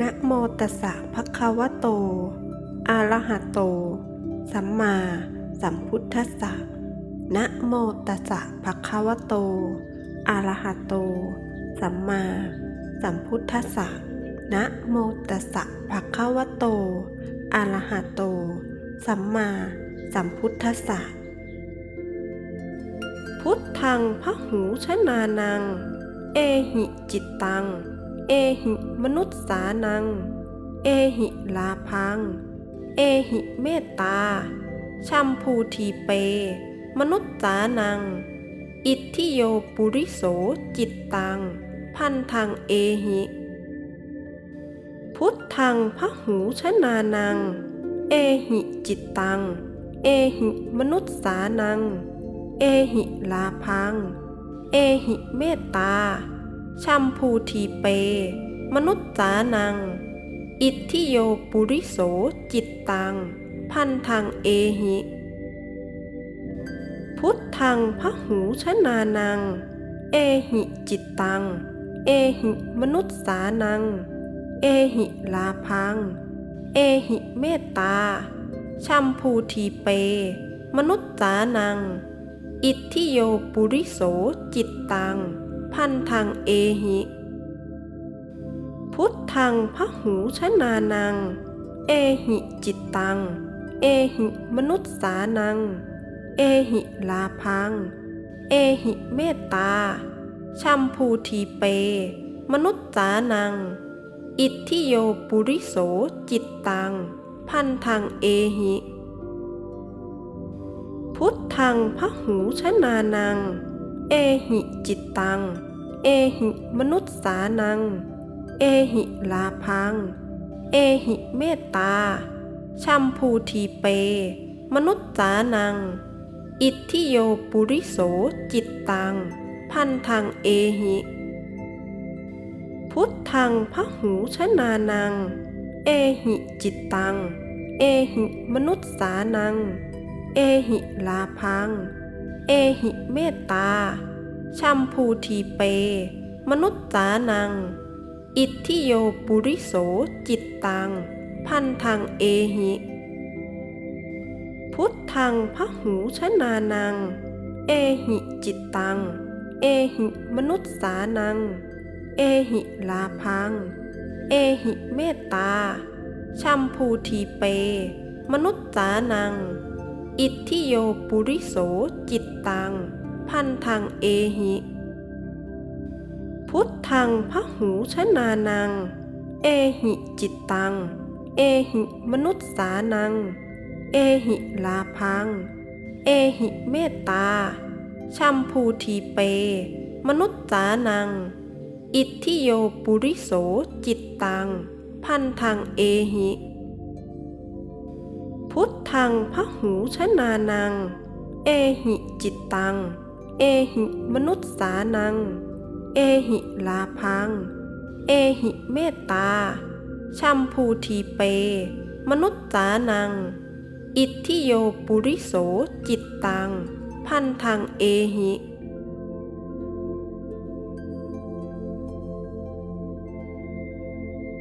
นะโมตัสสะภะคะวะโต อะระหะโต สัมมาสัมพุทธัสสะ นะโมตัสสะภะคะวะโต อะระหะโต สัมมาสัมพุทธัสสะ นะโมตัสสะภะคะวะโต อะระหะโต สัมมาสัมพุทธัสสะ พุทธังพระหูชนานัง เอหิจิตตัง เอหิมนุษสานัง เอหิลาพัง เอหิเมตตา ชัมพูทีเป มนุษสานัง อิทธิโยปุริโสจิตตัง พันธังเอหิ พุทธังพระหูชนานัง เอหิจิตตัง เอหิมนุษสานัง เอหิลาพัง เอหิเมตตา ชัมพูทีเป มนุษย์สานัง อิทธิโยปุริโสจิตตัง พันธังเอหิ พุทธังพระหูชนานัง เอหิจิตตัง เอหิมนุษย์สานัง เอหิลาพัง เอหิเมตตา ชัมพูทีเป มนุษย์สานัง อิทธิโยปุริโสจิตตัง พันธังเอหิ พุทธังพระหูชนานัง เอหิจิตตัง เอหิมนุษสานัง เอหิลาพัง เอหิเมตตา ชัมพูทีเป มนุษสานัง อิทธิโยปุริโสจิตตัง พันธังเอหิพุทธังพระหูชนานัง เอหิจิตตัง เอหิมนุษย์สานัง เอหิลาพัง เอหิเมตตา ชัมพูทีเป มนุษย์สานัง อิทธิโยปุริโสจิตตัง พันธังเอหิ พุทธังพระหูชนานัง เอหิจิตตัง เอหิมนุษย์สานัง เอหิลาพัง เอหิเมตตา ชัมพูทีเป มนุษย์สานัง อิทธิโยปุริโสจิตตัง พันธังเอหิ พุทธังพระหูชนานัง เอหิจิตตัง เอหิมนุษย์สานัง เอหิลาพัง เอหิเมตตา ชัมพูทีเป มนุษย์สานัง อิทธิโยปุริโสจิตตัง พันธังเอหิ พุทธังพระหูชนานัง เอหิจิตตัง เอหิมนุษสานัง เอหิลาพัง เอหิเมตตา ชัมพูทีเป มนุษสานัง อิทธิโยปุริโสจิตตัง พันธังเอหิพุทธังพระหูชนานัง เอหิจิตตัง เอหิมนุษย์สานัง เอหิลาพัง เอหิเมตตา ชัมพูทีเป มนุษย์สานัง อิทธิโยปุริโสจิตตัง พันทังเอหิ